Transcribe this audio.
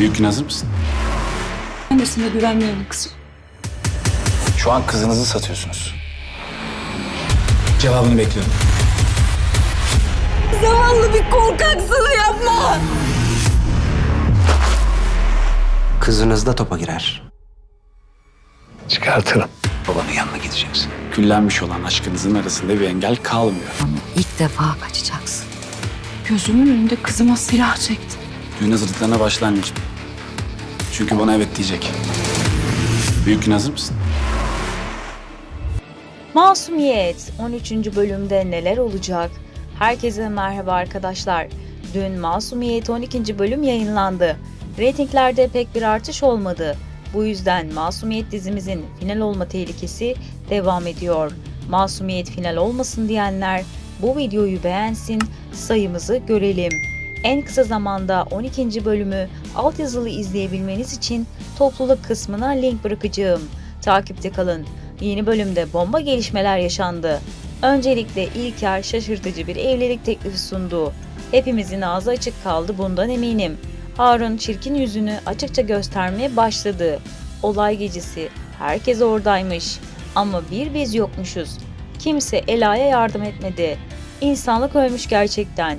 Büyük gün hazır mısın? Annesine güvenmiyorum kızım. Şu an kızınızı satıyorsunuz. Cevabını bekliyorum. Zavallı bir korkaksını yapma. Kızınız da topa girer. Çıkartırım. Babanın yanına gideceksin. Küllenmiş olan aşkınızın arasında bir engel kalmıyor. İlk defa kaçacaksın. Gözümün önünde kızıma silah çekti. Düğün hazırlıklarına başla. Çünkü bana evet diyecek. Büyük gün hazır mısın? Masumiyet 13. bölümde neler olacak? Herkese merhaba arkadaşlar. Dün Masumiyet 12. bölüm yayınlandı. Reytinglerde pek bir artış olmadı. Bu yüzden Masumiyet dizimizin final olma tehlikesi devam ediyor. Masumiyet final olmasın diyenler bu videoyu beğensin, sayımızı görelim. En kısa zamanda 12. bölümü altyazılı izleyebilmeniz için topluluk kısmına link bırakacağım. Takipte kalın. Yeni bölümde bomba gelişmeler yaşandı. Öncelikle İlker şaşırtıcı bir evlilik teklifi sundu. Hepimizin ağzı açık kaldı bundan eminim. Harun çirkin yüzünü açıkça göstermeye başladı. Olay gecesi herkes oradaymış. Ama bir biz yokmuşuz. Kimse Ela'ya yardım etmedi. İnsanlık ölmüş gerçekten.